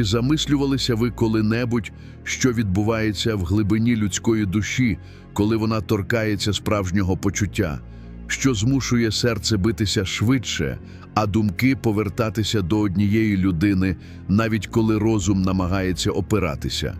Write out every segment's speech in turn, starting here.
Чи замислювалися ви коли-небудь, що відбувається в глибині людської душі, коли вона торкається справжнього почуття, що змушує серце битися швидше, а думки повертатися до однієї людини, навіть коли розум намагається опиратися?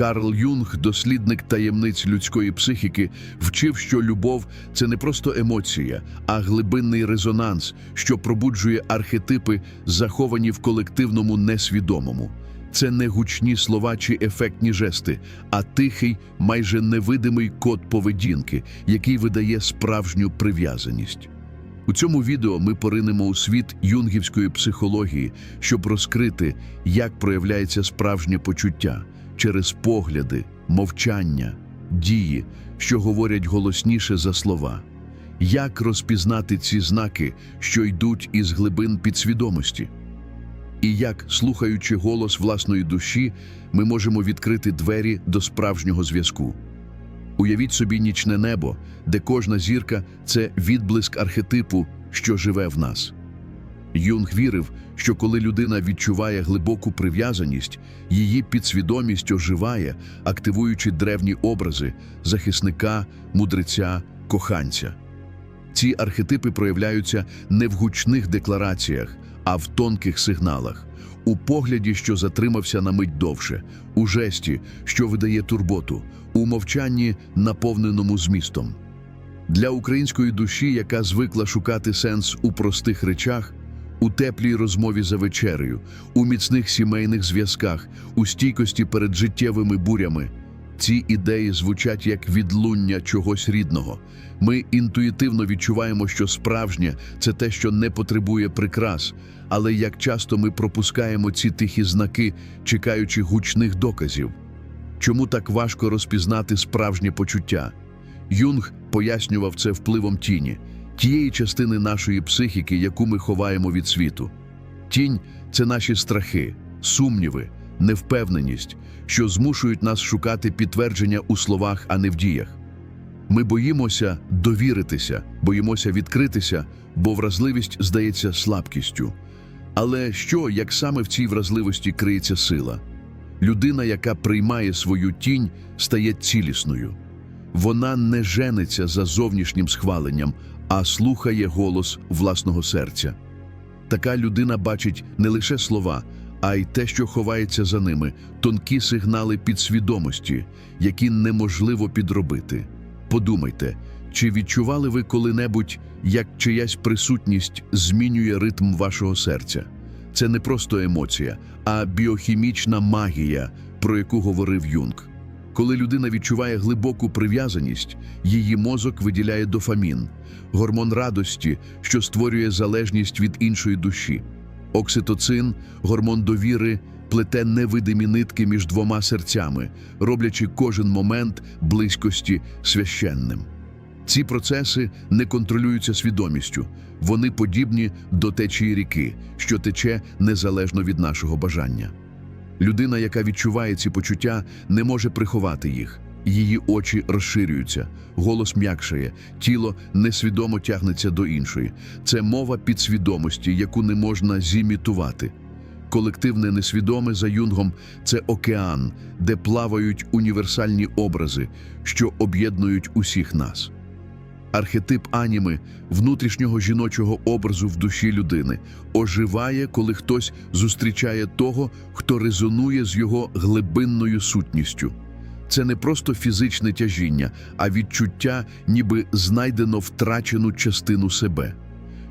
Карл Юнг, дослідник таємниць людської психіки, вчив, що любов це не просто емоція, а глибинний резонанс, що пробуджує архетипи, заховані в колективному несвідомому. Це не гучні слова чи ефектні жести, а тихий, майже невидимий код поведінки, який видає справжню прив'язаність. У цьому відео ми поринемо у світ юнгівської психології, щоб розкрити, як проявляється справжнє почуття через погляди, мовчання, дії, що говорять голосніше за слова. Як розпізнати ці знаки, що йдуть із глибин підсвідомості? І як, слухаючи голос власної душі, ми можемо відкрити двері до справжнього зв'язку. Уявіть собі нічне небо, де кожна зірка це відблиск архетипу, що живе в нас. Юнг вірив, що коли людина відчуває глибоку прив'язаність, її підсвідомість оживає, активуючи древні образи захисника, мудреця, коханця. Ці архетипи проявляються не в гучних деклараціях, а в тонких сигналах, у погляді, що затримався на мить довше, у жесті, що видає турботу, у мовчанні, наповненому змістом. Для української душі, яка звикла шукати сенс у простих речах, у теплій розмові за вечерею, у міцних сімейних зв'язках, у стійкості перед життєвими бурями. Ці ідеї звучать як відлуння чогось рідного. Ми інтуїтивно відчуваємо, що справжнє це те, що не потребує прикрас, але як часто ми пропускаємо ці тихі знаки, чекаючи гучних доказів. Чому так важко розпізнати справжнє почуття? Юнг пояснював це впливом тіні, тієї частини нашої психіки, яку ми ховаємо від світу. Тінь це наші страхи, сумніви, невпевненість, що змушують нас шукати підтвердження у словах, а не в діях. Ми боїмося довіритися, боїмося відкритися, бо вразливість здається слабкістю. Але що, як саме в цій вразливості криється сила? Людина, яка приймає свою тінь, стає цілісною. Вона не жениться за зовнішнім схваленням, а слухає голос власного серця. Така людина бачить не лише слова, а й те, що ховається за ними, тонкі сигнали підсвідомості, які неможливо підробити. Подумайте, чи відчували ви коли-небудь, як чиясь присутність змінює ритм вашого серця? Це не просто емоція, а біохімічна магія, про яку говорив Юнг. Коли людина відчуває глибоку прив'язаність, її мозок виділяє дофамін, гормон радості, що створює залежність від іншої душі. Окситоцин, гормон довіри, плете невидимі нитки між двома серцями, роблячи кожен момент близькості священним. Ці процеси не контролюються свідомістю, вони подібні до течії ріки, що тече незалежно від нашого бажання. Людина, яка відчуває ці почуття, не може приховати їх. Її очі розширюються, голос м'якшає, тіло несвідомо тягнеться до іншої. Це мова підсвідомості, яку не можна зімітувати. Колективне несвідоме за юнгом це океан, де плавають універсальні образи, що об'єднують усіх нас. Архетип аніми, внутрішнього жіночого образу в душі людини, оживає, коли хтось зустрічає того, хто резонує з його глибинною сутністю. Це не просто фізичне тяжіння, а відчуття, ніби знайдено втрачену частину себе.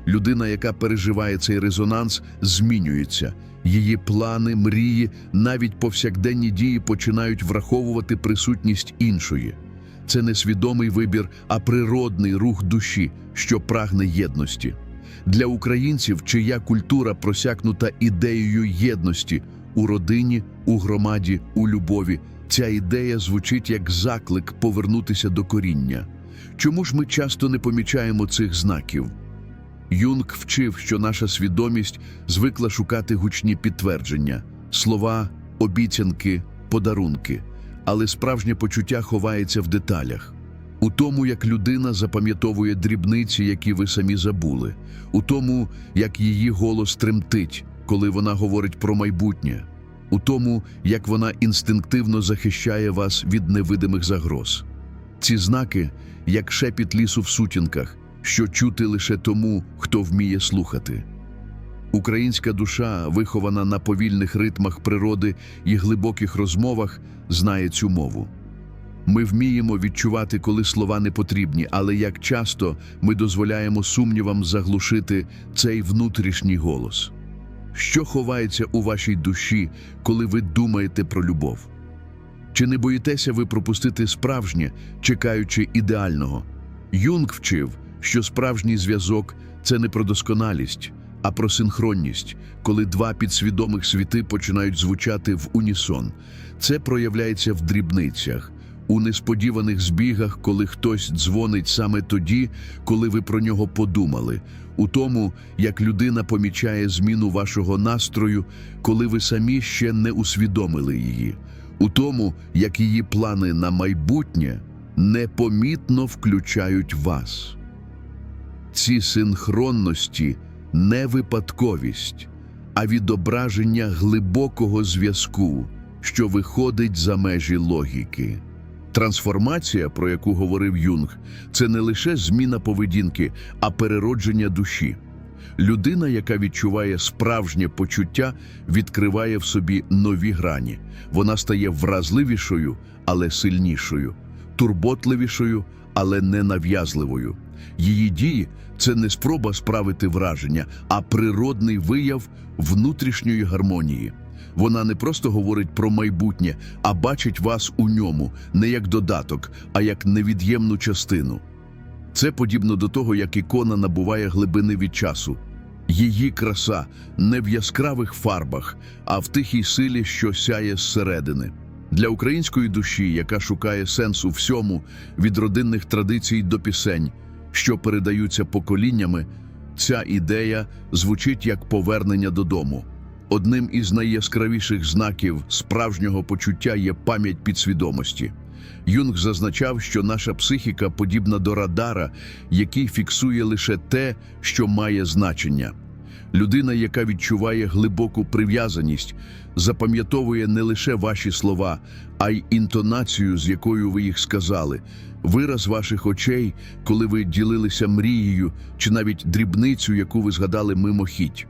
Людина, яка переживає цей резонанс, змінюється. Її плани, мрії, навіть повсякденні дії починають враховувати присутність іншої. Це не свідомий вибір, а природний рух душі, що прагне єдності. Для українців, чия культура просякнута ідеєю єдності у родині, у громаді, у любові, ця ідея звучить як заклик повернутися до коріння. Чому ж ми часто не помічаємо цих знаків? Юнг вчив, що наша свідомість звикла шукати гучні підтвердження, слова, обіцянки, подарунки, але справжнє почуття ховається в деталях. У тому, як людина запам'ятовує дрібниці, які ви самі забули, у тому, як її голос тремтить, коли вона говорить про майбутнє. у тому, як вона інстинктивно захищає вас від невидимих загроз. Ці знаки, як шепіт лісу в сутінках, що чути лише тому, хто вміє слухати. Українська душа, вихована на повільних ритмах природи і глибоких розмовах, знає цю мову. Ми вміємо відчувати, коли слова не потрібні, але як часто ми дозволяємо сумнівам заглушити цей внутрішній голос. Що ховається у вашій душі, коли ви думаєте про любов? Чи не боїтеся ви пропустити справжнє, чекаючи ідеального? Юнг вчив, що справжній зв'язок це не про досконалість, а про синхронність, коли два підсвідомих світи починають звучати в унісон. Це проявляється в дрібницях, у несподіваних збігах, коли хтось дзвонить саме тоді, коли ви про нього подумали, у тому, як людина помічає зміну вашого настрою, коли ви самі ще не усвідомили її, у тому, як її плани на майбутнє непомітно включають вас. Ці синхронності не випадковість, а відображення глибокого зв'язку, що виходить за межі логіки. Трансформація, про яку говорив Юнг, це не лише зміна поведінки, а переродження душі. Людина, яка відчуває справжнє почуття, відкриває в собі нові грані. Вона стає вразливішою, але сильнішою, турботливішою, але не нав'язливою. Її дії це не спроба справити враження, а природний вияв внутрішньої гармонії. Вона не просто говорить про майбутнє, а бачить вас у ньому не як додаток, а як невід'ємну частину. Це подібно до того, як ікона набуває глибини від часу. Її краса не в яскравих фарбах, а в тихій силі, що сяє зсередини. Для української душі, яка шукає сенс у всьому, від родинних традицій до пісень, що передаються поколіннями, ця ідея звучить як повернення додому. Одним із найяскравіших знаків справжнього почуття є пам'ять підсвідомості. Юнг зазначав, що наша психіка подібна до радара, який фіксує лише те, що має значення. Людина, яка відчуває глибоку прив'язаність, запам'ятовує не лише ваші слова, а й інтонацію, з якою ви їх сказали, вираз ваших очей, коли ви ділилися мрією, чи навіть дрібницю, яку ви згадали мимохідь.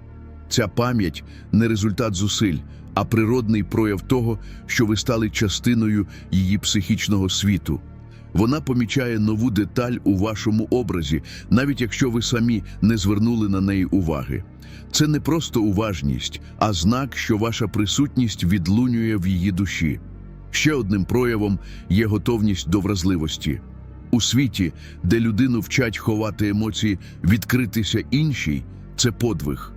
Ця пам'ять не результат зусиль, а природний прояв того, що ви стали частиною її психічного світу. Вона помічає нову деталь у вашому образі, навіть якщо ви самі не звернули на неї уваги. Це не просто уважність, а знак, що ваша присутність відлунює в її душі. Ще одним проявом є готовність до вразливості. У світі, де людину вчать ховати емоції, відкритися іншій це подвиг.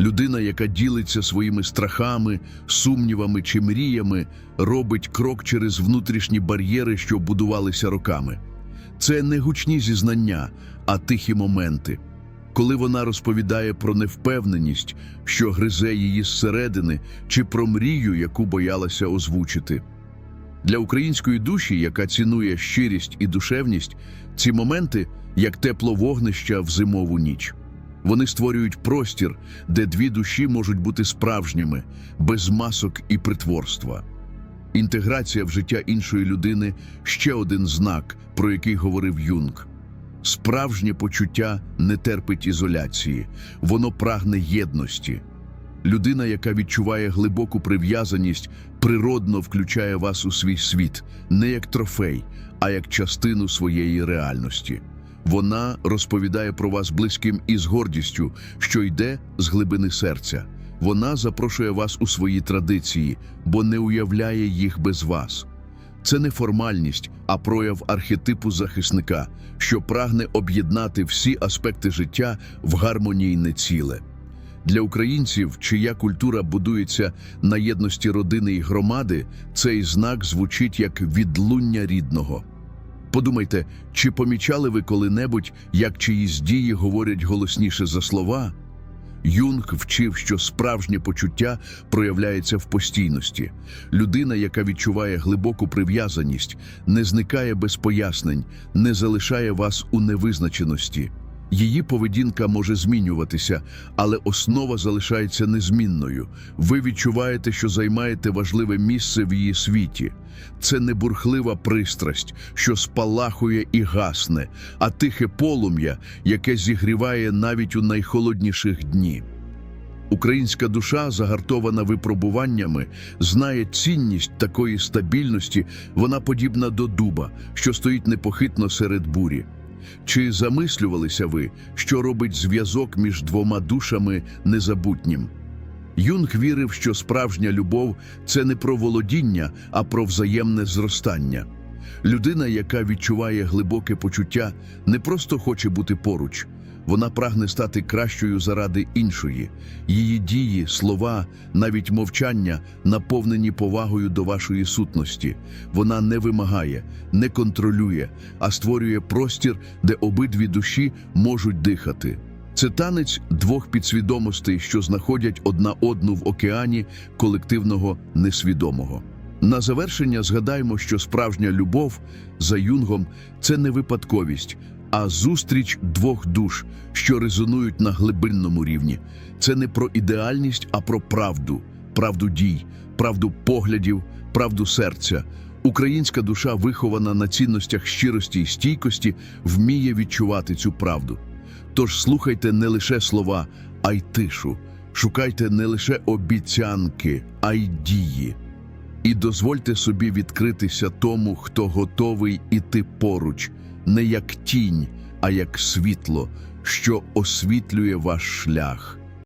Людина, яка ділиться своїми страхами, сумнівами чи мріями, робить крок через внутрішні бар'єри, що будувалися роками. Це не гучні зізнання, а тихі моменти. Коли вона розповідає про невпевненість, що гризе її зсередини, чи про мрію, яку боялася озвучити. Для української душі, яка цінує щирість і душевність, ці моменти як тепло вогнища в зимову ніч. Вони створюють простір, де дві душі можуть бути справжніми, без масок і притворства. Інтеграція в життя іншої людини ще один знак, про який говорив Юнг. Справжнє почуття не терпить ізоляції, воно прагне єдності. Людина, яка відчуває глибоку прив'язаність, природно включає вас у свій світ, не як трофей, а як частину своєї реальності. Вона розповідає про вас близьким із гордістю, що йде з глибини серця. Вона запрошує вас у свої традиції, бо не уявляє їх без вас. Це не формальність, а прояв архетипу захисника, що прагне об'єднати всі аспекти життя в гармонійне ціле. Для українців, чия культура будується на єдності родини і громади, цей знак звучить як відлуння рідного. Подумайте, чи помічали ви коли-небудь, як чиїсь дії говорять голосніше за слова? Юнг вчив, що справжнє почуття проявляється в постійності. Людина, яка відчуває глибоку прив'язаність, не зникає без пояснень, не залишає вас у невизначеності. Її поведінка може змінюватися, але основа залишається незмінною. Ви відчуваєте, що займаєте важливе місце в її світі. Це не бурхлива пристрасть, що спалахує і гасне, а тихе полум'я, яке зігріває навіть у найхолодніших дні. Українська душа, загартована випробуваннями, знає цінність такої стабільності, вона подібна до дуба, що стоїть непохитно серед бурі. Чи замислювалися ви, що робить зв'язок між двома душами незабутнім? Юнг вірив, що справжня любов це не про володіння, а про взаємне зростання. Людина, яка відчуває глибоке почуття, не просто хоче бути поруч, вона прагне стати кращою заради іншої. Її дії, слова, навіть мовчання наповнені повагою до вашої сутності. Вона не вимагає, не контролює, а створює простір, де обидві душі можуть дихати. Це танець двох підсвідомостей, що знаходять одна одну в океані колективного несвідомого. На завершення згадаймо, що справжня любов за юнгом це не випадковість, а зустріч двох душ, що резонують на глибинному рівні. Це не про ідеальність, а про правду, правду дій, правду поглядів, правду серця. Українська душа, вихована на цінностях щирості і стійкості, вміє відчувати цю правду. Тож слухайте не лише слова, а й тишу. Шукайте не лише обіцянки, а й дії. І дозвольте собі відкритися тому, хто готовий іти поруч, не як тінь, а як світло, що освітлює ваш шлях.